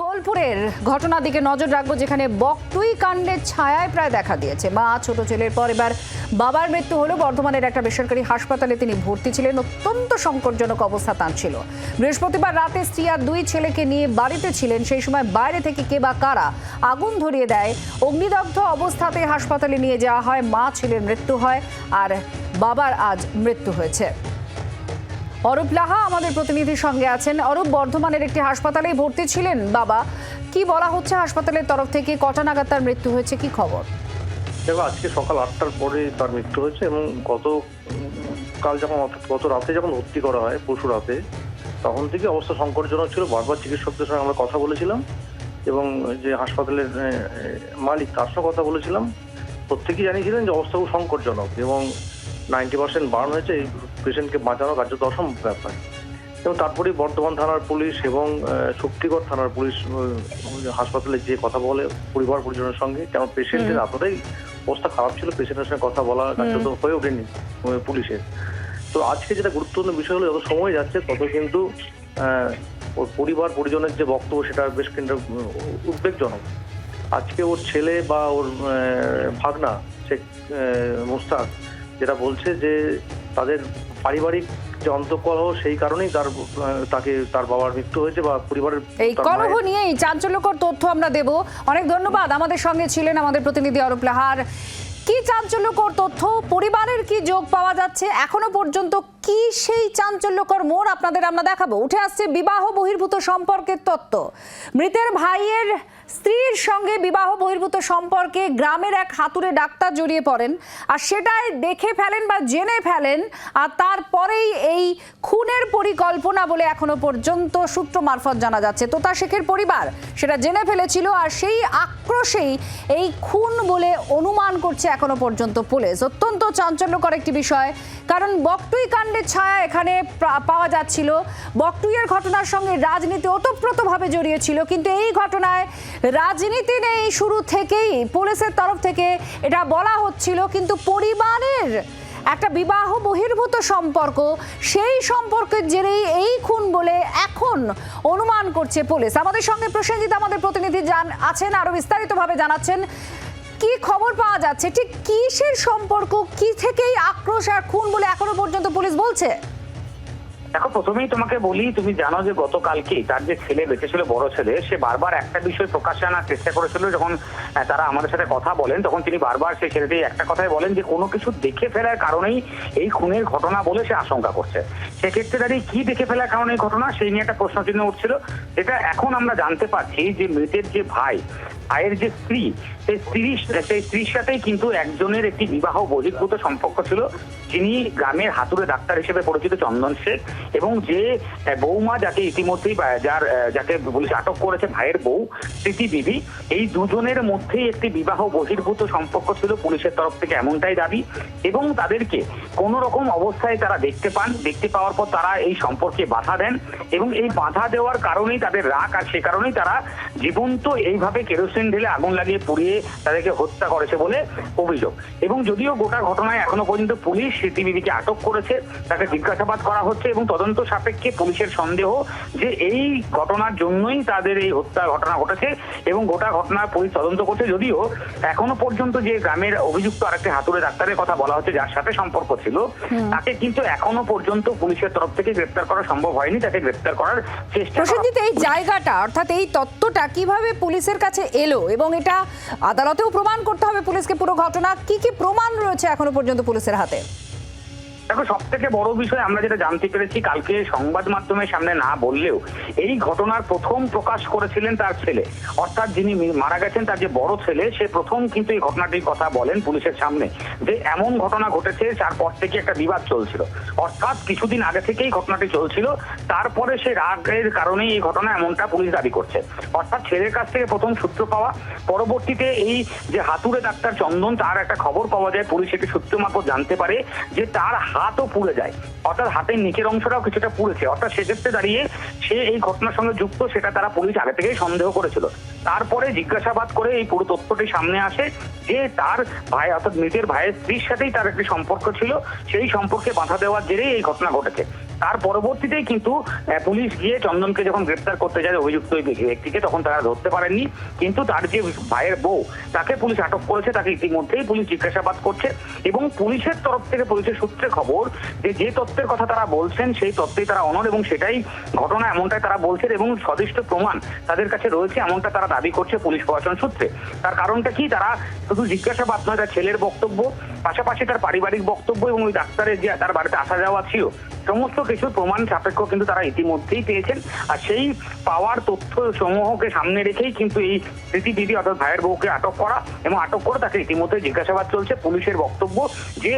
বোলপুরের ঘটনার দিকে নজর রাখব, যেখানে বকটুই কাণ্ডের ছায়ায় প্রায় দেখা দিয়েছে। মা, ছোট ছেলের পর এবার বাবার মৃত্যু হলো। বর্ধমানের একটা বেসরকারি হাসপাতালে তিনি ভর্তি ছিলেন। অত্যন্ত সংকটজনক অবস্থা তার ছিল। বৃহস্পতিবার রাতে স্ত্রী আর দুই ছেলেকে নিয়ে বাড়িতে ছিলেন। সেই সময় বাইরে থেকে কে বা কারা আগুন ধরিয়ে দেয়, অগ্নিদগ্ধ অবস্থাতে হাসপাতালে নিয়ে যাওয়া হয়। মা, ছেলের মৃত্যু হয় আর বাবার আজ মৃত্যু হয়েছে। অরূপ লাহা আমাদের প্রতিনিধির সঙ্গে আছেন। অরূপ, বর্ধমানের একটি হাসপাতালে ভর্তি ছিলেন বাবা। কি বলা হচ্ছে হাসপাতালের তরফ থেকে? কটা নাগাদ তার মৃত্যু হয়েছে? কি খবর? দেখো, আজকে সকাল আটটার পরে তার মৃত্যু হয়েছে এবং গত, কাল যখন, গত রাতে যখন ভর্তি করা হয়, পরশু রাতে, তখন থেকে অবস্থা সংকটজনক ছিল। বারবার চিকিৎসকদের সঙ্গে আমরা কথা বলেছিলাম এবং যে হাসপাতালের মালিক তার সঙ্গে কথা বলেছিলাম। প্রত্যেকেই জানিয়েছিলেন যে অবস্থা খুব সংকটজনক এবং নাইনটি পার্সেন্ট বার্ন হয়েছে এই পেশেন্টকে বাঁচানো কার্যত অসম্ভব ব্যাপার। এবং তারপরে বর্ধমান থানার পুলিশ এবং শক্তিগড় থানার পুলিশ হাসপাতালে যে কথা বলে পরিবার পরিজনের সঙ্গে কারণ পেশেন্টের এতটাই অবস্থা খারাপ ছিল পেশেন্টের সঙ্গে কথা বলা কার্যত হয়ে ওঠেনি পুলিশের। তো আজকে যেটা গুরুত্বপূর্ণ বিষয় হলো যত সময় যাচ্ছে তত কিন্তু ওর পরিবার পরিজনের যে বক্তব্য সেটা বেশ কিন্তু উদ্বেগজনক। আজকে ওর ছেলে বা ওর ভাগনা শেখ মুস্তাক যেটা বলছে যে তাদের পারিবারিক যে অন্তঃকলহ সেই কারণেই তার তাকে তার বাবার মৃত্যু হয়েছে বা পরিবারের এই কলহ নিয়েই চাঞ্চল্যকর তথ্য আমরা দেব। অনেক ধন্যবাদ আমাদের সঙ্গে ছিলেন আমাদের প্রতিনিধি অরূপ লাহার। কি চাঞ্চল্যকর তথ্য? পরিবারের কি যোগ পাওয়া যাচ্ছে? এখনও পর্যন্ত কি সেই চাঞ্চল্যকর মোড় আপনাদের আমরা দেখাবো? উঠে আসছে বিবাহ বহির্ভূত সম্পর্কের তত্ত্ব। মৃতের ভাইয়ের স্ত্রীর সঙ্গে বিবাহ বহির্ভূত সম্পর্কে গ্রামের এক হাতুড়ে ডাক্তার জড়িয়ে পড়েন আর সেটাই দেখে ফেলেন বা জেনে ফেলেন আর তারপরেই এই খুনের পরিকল্পনা বলে এখনও পর্যন্ত সূত্র মারফত জানা যাচ্ছে। তোতা শেখের পরিবার সেটা জেনে ফেলেছিল আর সেই আক্রোশেই এই খুন বলে অনুমান করছে এখনও পর্যন্ত পুলিশ। অত্যন্ত চাঞ্চল্যকর একটি বিষয়, কারণ বকটুই কাণ্ডের ছায়া এখানে পাওয়া যাচ্ছিল। বকটুইয়ের ঘটনার সঙ্গে রাজনীতি ওতপ্রোতভাবে জড়িয়ে ছিল, কিন্তু এই ঘটনায় রাজনীতি নেই শুরু থেকেই। পুলিশের তরফ থেকে এটা বলা হচ্ছিল, কিন্তু পরিবারের একটা বিবাহ বহির্ভূত সম্পর্ক, সেই সম্পর্কের জেরেই এই খুন বলে এখন অনুমান করছে পুলিশ। আমাদের সঙ্গে প্রসেনজিৎ, আমাদের প্রতিনিধি জান, আছেন আরও বিস্তারিতভাবে জানাচ্ছেন, কি খবর পাওয়া যাচ্ছে? ঠিক কিসের সম্পর্ক, কি থেকেই আক্রোশ আর খুন বলে এখনও পর্যন্ত পুলিশ বলছে? দেখো, প্রথমেই তোমাকে বলি, তুমি জানো যে গতকালকেই তার যে ছেলে বেঁচে ছিল বড় ছেলে, সে বারবার একটা বিষয় প্রকাশ্যে আনার চেষ্টা করেছিল। যখন তারা আমাদের সাথে কথা বলেন, তখন তিনি বারবার সেই ছেলেটি একটা কথাই বলেন যে, কোনো কিছু দেখে ফেলার কারণেই এই খুনের ঘটনা বলে সে আশঙ্কা করছে। সেক্ষেত্রে দাঁড়িয়ে কি দেখে ফেলার কারণে এই ঘটনা, সেই নিয়ে একটা প্রশ্ন চিহ্ন উঠছিল। এটা এখন আমরা জানতে পারছি যে, মৃতের যে ভাই, ভাইয়ের যে স্ত্রী, সেই স্ত্রী সেই স্ত্রীর সাথেই কিন্তু একজনের একটি বিবাহ বহির্ভূত সম্পর্ক ছিল। যিনি গ্রামের হাতুড়ে ডাক্তার হিসেবে পরিচিত চন্দন শেখ। এবং যে বৌমা যাকে ইতিমধ্যেই যার যাকে পুলিশ আটক করেছে, ভাইয়ের বউ স্মৃতি বিবি, এই দুজনের মধ্যেই একটি বিবাহ বহির্ভূত সম্পর্ক ছিল পুলিশের তরফ থেকে এমনটাই দাবি। এবং তাদেরকে কোন রকম অবস্থায় তারা দেখতে পান, দেখতে পাওয়ার পর তারা এই সম্পর্কে বাধা দেন এবং এই বাধা দেওয়ার কারণেই তাদের রাগ, আর সে কারণেই তারা জীবন্ত এইভাবে কেরোসিন ঢেলে আগুন লাগিয়ে পুড়িয়ে তাদেরকে হত্যা করেছে বলে অভিযোগ। এবং যদিও গোটা ঘটনায় এখনও পর্যন্ত পুলিশ স্মৃতিবিদিকে আটক করেছে, তাকে জিজ্ঞাসাবাদ করা হচ্ছে এবং তদন্ত সাপেক্ষে পুলিশের সন্দেহ যে এই ঘটনার জন্যই তাদের এই হত্যা ঘটনা ঘটেছে এবং গোটা ঘটনা পুলিশ তদন্ত করছে যদিও এখনও পর্যন্ত যে গ্রামের অভিযুক্ত আরেকটি হাতুড়ে ডাক্তারের কথা বলা হচ্ছে যার সাথে সম্পর্ক ছিল তাকে কিন্তু এখনও পর্যন্ত পুলিশের তরফ থেকে গ্রেপ্তার করা সম্ভব হয়নি তাকে গ্রেপ্তার করার চেষ্টা প্রসেনজিৎ এই জায়গাটা অর্থাৎ এই তত্ত্বটা কীভাবে পুলিশের কাছে এলো এবং এটা আদালতেও প্রমাণ করতে হবে পুলিশকে পুরো ঘটনা কি কি প্রমাণ রয়েছে এখনও পর্যন্ত পুলিশের হাতে? দেখো সব থেকে বড় বিষয় আমরা যেটা জানতে পেরেছি, কালকে সংবাদ মাধ্যমের সামনে না বললেও এই ঘটনার প্রথম প্রকাশ করেছিলেন তার ছেলে। অর্থাৎ যিনি মারা গেছেন, তার যে বড় ছেলে, সে প্রথম কিন্তু এই ঘটনাটির কথা বলেন পুলিশের সামনে যে এমন ঘটনা ঘটেছে, যার পর থেকে একটা বিবাদ চলছিল। অর্থাৎ কিছুদিন আগে থেকেই ঘটনাটি চলছিল, তারপরে সে রাগের কারণেই এই ঘটনা এমনটা পুলিশ দাবি করছে। অর্থাৎ ছেলের কাছ থেকে প্রথম সূত্র পাওয়া, পরবর্তীতে এই যে হাতুড়ে ডাক্তার চন্দন, তার একটা খবর পাওয়া যায়, পুলিশ এটি সূত্র মারফত জানতে পারে যে তার হাতও পুড়ে যায়। অর্থাৎ হাতের নিচের অংশটাও কিছুটা পুড়েছে। অর্থাৎ সেক্ষেত্রে দাঁড়িয়ে সে এই ঘটনার সঙ্গে যুক্ত, সেটা তারা পুলিশ আগে থেকেই সন্দেহ করেছিল। তারপরে জিজ্ঞাসাবাদ করে এই পুরো তথ্যটি সামনে আসে যে তার ভাই, অর্থাৎ মৃতের ভাইয়ের স্ত্রীর সাথেই তার একটি সম্পর্ক ছিল। সেই সম্পর্কে বাধা দেওয়ার জেরেই এই ঘটনা ঘটেছে। তার পরবর্তীতেই কিন্তু পুলিশ গিয়ে চন্দনকে যখন গ্রেপ্তার করতে যায় অভিযুক্ত ব্যক্তিকে, তখন তারা ধরতে পারেননি। কিন্তু তার যে ভাইয়ের বউ, তাকে পুলিশ আটক করেছে, তাকে ইতিমধ্যেই পুলিশ জিজ্ঞাসাবাদ করছে। এবং পুলিশের তরফ থেকে পুলিশের সূত্রে খবর যে যে তথ্যের কথা তারা বলছেন, সেই তথ্যেই তারা অনর এবং সেটাই ঘটনা এমনটাই তারা বলছেন এবং সদিষ্ট প্রমাণ তাদের কাছে রয়েছে এমনটা তারা দাবি করছে পুলিশ প্রশাসন সূত্রে। তার কারণটা কি? তারা শুধু জিজ্ঞাসাবাদ নয়, তার ছেলের বক্তব্য, পাশাপাশি তার পারিবারিক বক্তব্য এবং ওই ডাক্তারের যে তার বাড়িতে আসা যাওয়া ছিল, সমস্ত কিছু প্রমাণ সাপেক্ষ কিন্তু তারা ইতিমধ্যেই পেয়েছেন। আর সেই পাওয়ার তথ্য সমূহকে সামনে রেখেই কিন্তু এই স্মৃতি দিদি অর্থাৎ ভাইয়ের বউকে আটক করা এবং আটক করে তাকে ইতিমধ্যে জিজ্ঞাসাবাদ চলছে পুলিশের বক্তব্য যে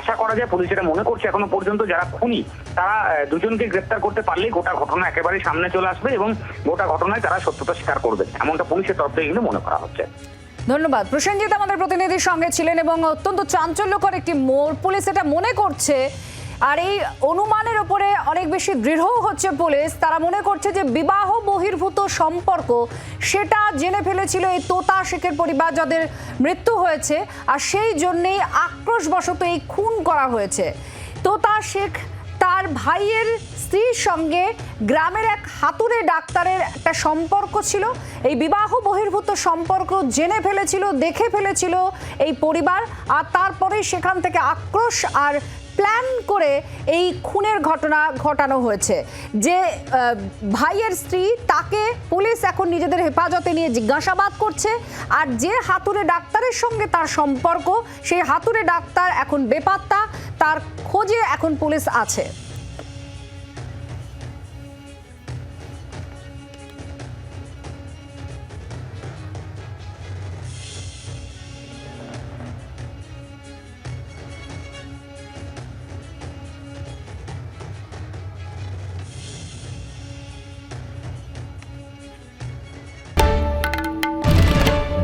আশা করা যায় পুলিশ এটা মনে করছে এখনও পর্যন্ত যারা খুনি, তারা দুজনকে গ্রেপ্তার করতে পারলেই গোটা ঘটনা একেবারে সামনে চলে আসবে এবং গোটা ঘটনায় তারা সত্যতা স্বীকার করবে। এমনটা পুলিশের তরফ থেকে কিন্তু মনে করা হচ্ছে। ধন্যবাদ। প্রসেনজিৎ আমাদের প্রতিনিধির সঙ্গে ছিলেন এবং অত্যন্ত চাঞ্চল্যকর একটি মোড়। পুলিশ এটা মনে করছে আর এই অনুমানের উপরে অনেক বেশি দৃঢ় হচ্ছে পুলিশ। তারা মনে করছে যে বিবাহ বহির্ভূত সম্পর্ক, সেটা জেনে ফেলেছিল এই তোতা শেখের পরিবার যাদের মৃত্যু হয়েছে, আর সেই জন্যেই আক্রোশবশত এই খুন করা হয়েছে। তোতা শেখ তার ভাইয়ের স্ত্রীর সঙ্গে গ্রামের এক হাতুড়ে ডাক্তারের একটা সম্পর্ক ছিল। এই বিবাহ বহির্ভূত সম্পর্ক জেনে ফেলেছিল, দেখে ফেলেছিল এই পরিবার, আর তারপরে সেখান থেকে আক্রোশ আর প্ল্যান করে এই খুনের ঘটনা ঘটানো হয়েছে। যে ভাইয়ের স্ত্রী, তাকে পুলিশ এখন নিজেদের হেফাজতে নিয়ে জিজ্ঞাসাবাদ করছে আর যে হাতুড়ে ডাক্তারের সঙ্গে তার সম্পর্ক, সেই হাতুড়ে ডাক্তার এখন বেপাত্তা, তার খোঁজে এখন পুলিশ আছে।